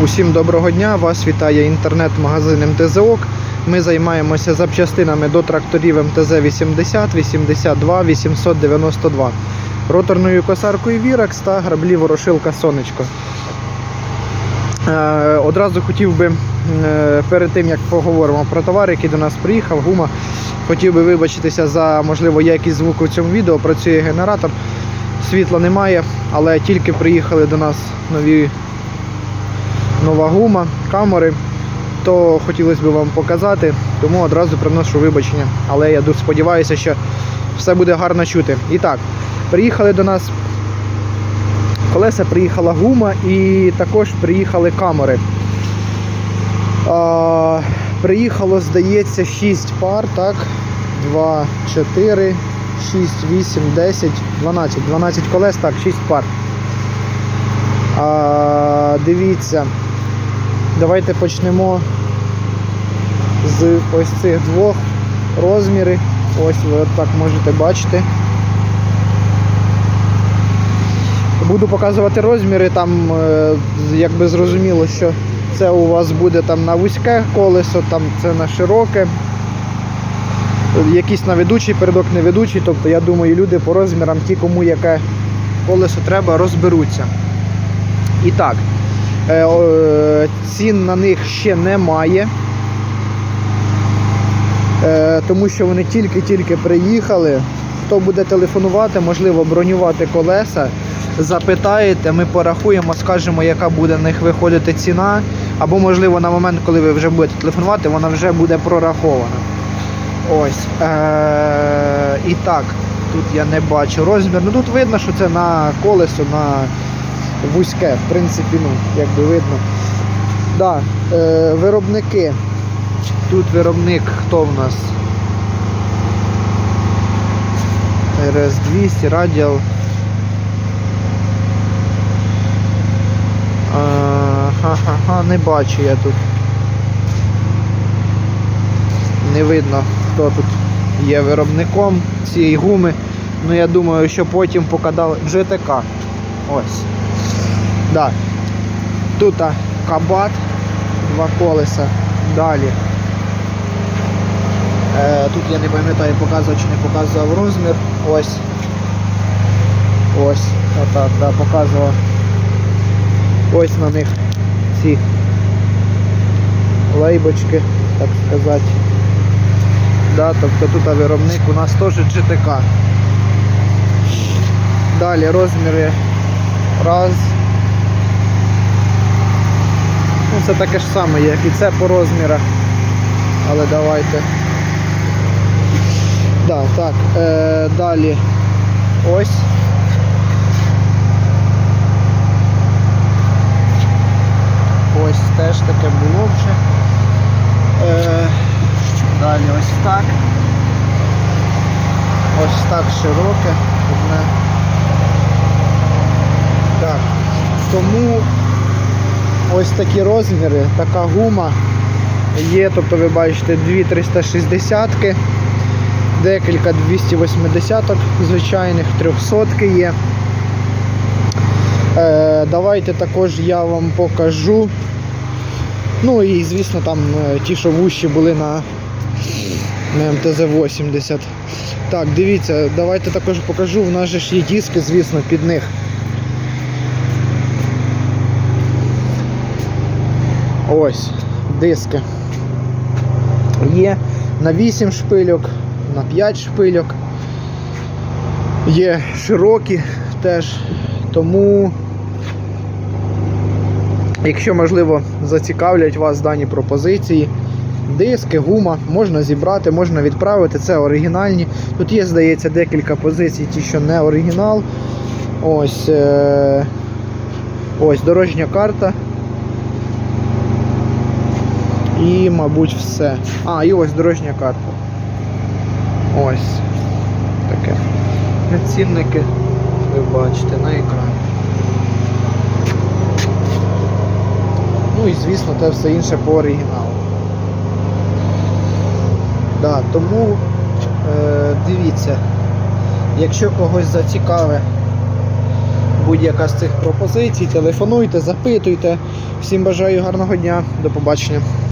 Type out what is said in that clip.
Усім доброго дня! Вас вітає інтернет-магазин МТЗОК. Ми займаємося запчастинами до тракторів МТЗ 80, 82, 892, роторною косаркою Віракс та граблі ворошилка Сонечко. Е, Одразу хотів би е, перед тим як поговоримо про товар, який до нас приїхав, гума. Хотів би вибачитися за можливо якість звуку в цьому відео. Працює генератор, світла немає, але тільки приїхали до нас нові нова гума, камери, то хотілося б вам показати, тому одразу приношу вибачення. Але я дуже сподіваюся, що все буде гарно чути. І так, приїхали до нас колеса, приїхала гума і також приїхали камери. А, приїхало, здається, 6 пар, так? 2, 4, 6, 8, 10, 12. 12 колес, так, 6 пар. А, дивіться, давайте почнемо з ось цих двох розміри. Ось ви так можете бачити. Буду показувати розміри, там е, якби зрозуміло, що це у вас буде там на вузьке колесо, там це на широке. Якийсь на ведучий, передок не ведучий. Тобто я думаю, люди по розмірам, ті, кому яке колесо треба, розберуться. І так, е, цін на них ще немає. Е, тому що вони тільки-тільки приїхали. Хто буде телефонувати, можливо, бронювати колеса, запитаєте, ми порахуємо, скажемо, яка буде на них виходити ціна. Або, можливо, на момент, коли ви вже будете телефонувати, вона вже буде прорахована. Ось. Е- і так, тут я не бачу розмір. Ну тут видно, що це на колесо, на вузьке, в принципі, ну, як би видно. Да, е, виробники. Тут виробник хто в нас? РС-200, Radial. Ха-ха-ха, не бачу я тут. Не видно, хто тут є виробником цієї гуми. Ну я думаю, що потім покадали GTK. Ось. Да. Тут кабат, два колеса. Далі. Е, тут я не пам'ятаю, показував чи не показував розмір. Ось. Ось. Отак, да, показував. Ось на них ці лейбочки, так сказати. Да, тобто тут виробник у нас теж GTK. Далі розміри раз. Ну, це таке ж саме, як і це по розмірах. Але давайте. Да, так, е, далі ось. Ось теж таке було вже. Е, далі ось так. Ось так широке. Одне. Так. Тому ось такі розміри, така гума є, тобто ви бачите дві 360 декілька 280-ок звичайних, 300 ки є. Е, давайте також я вам покажу. Ну і звісно там е, ті, що вущі були на МТЗ-80. Так, дивіться, давайте також покажу, в нас же ж є диски, звісно, під них. Ось, диски. Є на 8 шпильок, на 5 шпильок. Є широкі теж. Тому, якщо можливо зацікавлять вас дані пропозиції, диски, гума, можна зібрати, можна відправити. Це оригінальні. Тут є, здається, декілька позицій, ті, що не оригінал. Ось, е- ось дорожня карта. І, мабуть, все. А, і ось дорожня карта. Ось. Таке. Цінники ви бачите на екрані. Ну і звісно те все інше по оригіналу. Да, тому е, дивіться, якщо когось зацікавить будь-яка з цих пропозицій. Телефонуйте, запитуйте. Всім бажаю гарного дня. До побачення.